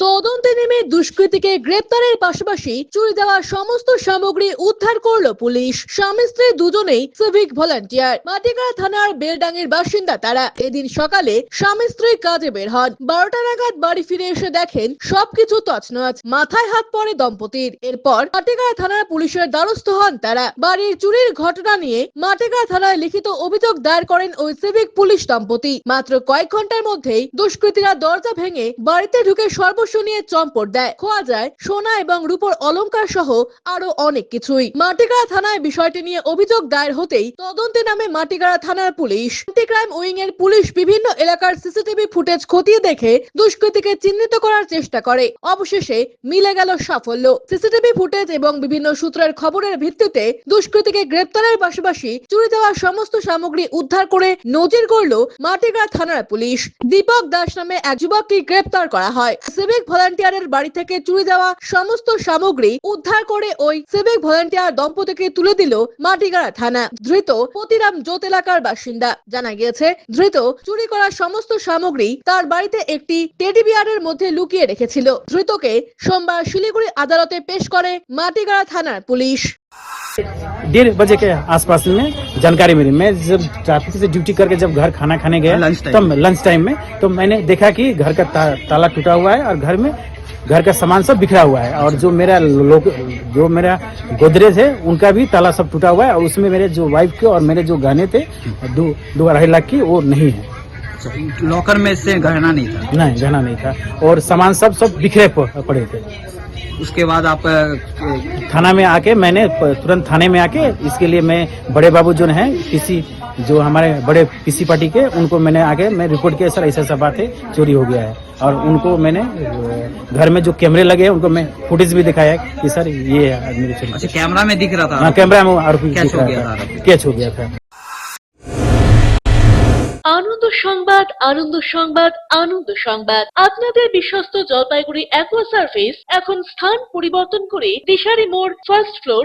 তদন্তে নেমে দুষ্কৃতীকে গ্রেপ্তারের পাশাপাশি চুরি দেওয়া সমস্ত সামগ্রী উদ্ধার করল পুলিশ। স্বামী স্ত্রী দুজনেই সিভিক ভলান্টিয়ার মাটিগাড়া থানার বেলডাঙ্গের বাসিন্দা তারা। এদিন সকালে স্বামী স্ত্রী কাজে বের হন। বারোটা নাগাদ বাড়ি ফিরে এসে দেখেন সবকিছু তছনছ। মাথায় হাত পড়ে দম্পতির। এরপর মাটিগাড়া থানার পুলিশের দ্বারস্থ হন তারা। বাড়ির চুরির ঘটনা নিয়ে মাটিগাড়া থানায় লিখিত অভিযোগ দায়ের করেন ওই সিভিক পুলিশ দম্পতি। মাত্র কয়েক ঘণ্টার মধ্যেই দুষ্কৃতীরা দরজা ভেঙে বাড়িতে ঢুকে সর্বস্ব নিয়ে চম্পট দেয়। খোয়া যায় সোনা এবং রূপোর অলংকার সহ আরও অনেক কিছুই। মাটিগাড়া থানায় বিষয়টি নিয়ে অভিযোগ দায়ের হতেই তদন্তে নামে মাটিগাড়া থানার পুলিশ। ক্রাইম উইং এর পুলিশ বিভিন্ন এলাকার সিসিটিভি ফুটেজ খতিয়ে দেখে দুষ্কৃতীকে চিহ্নিত করার চেষ্টা করে। অবশেষে মিলে গেল সাফল্য। সিসিটিভি ফুটেজ এবং বিভিন্ন সূত্রের খবরের ভিত্তিতে দুষ্কৃতীকে গ্রেপ্তারের পাশাপাশি চুরি দেওয়া সমস্ত সামগ্রী উদ্ধার করে নজির গড়ল মাটিগাড়া থানার পুলিশ। দীপক দাস নামে এক যুবককে গ্রেপ্তার করা হয়। সিভিক ভলান্টিয়ারের বাড়ি থেকে চুরি দেওয়া সমস্ত সামগ্রী উদ্ধার করে ওই সিভিক ভলান্টিয়ার দম্পতিকে তুলে দিল মাটিগাড়া থানা। ধৃত পতিরাম জোত এলাকার বাসিন্দা। জানা গিয়েছে, ধৃত চুরি করা সমস্ত সামগ্রী তার বাড়িতে একটি টেডি বিয়ারের মধ্যে লুকিয়ে রেখেছিল। ধৃতকে সোমবার শিলিগুড়ি আদালতে পেশ করে মাটিগাড়া থানার পুলিশ। डेढ़ बजे के आसपास में जानकारी मिली। मैं जब ट्रैफ़िक से ड्यूटी करके जब घर खाना खाने गया लंच तब लंच टाइम में तो मैंने देखा कि घर का ता, ताला टूटा हुआ है और घर में घर का सामान सब बिखरा हुआ है और जो मेरा लोग जो मेरा गोदरेज है उनका भी ताला सब टूटा हुआ है और उसमें मेरे जो वाइफ के और मेरे जो गहने थे दो दो अढ़ाई लाख की वो नहीं है। लॉकर में से गहना नहीं था? नहीं गहना नहीं था। और सामान सब सब बिखरे पड़े थे। उसके बाद आप थाना में आके मैंने तुरंत थाने में आके इसके लिए मैं बड़े बाबू जो हैं किसी जो हमारे बड़े पीसी पार्टी के उनको मैंने आके मैं रिपोर्ट किया सर ऐसा ऐसा बात है चोरी हो गया है। और उनको मैंने घर में जो कैमरे लगे हैं उनको मैं फुटेज भी दिखाया कि सर ये अच्छा, है आदमी अच्छा कैमरा में दिख रहा था? हाँ, कैमरा में कैच हो गया था। कैच हो गया था। সংবাদ, আনন্দ সংবাদ আনন্দ সংবাদ। আপনাদের বিশ্বস্ত জলপাইগুড়ি অ্যাকোয়া সার্ভিস এখন স্থান পরিবর্তন করে দিশারি মোড় ফার্স্ট ফ্লোর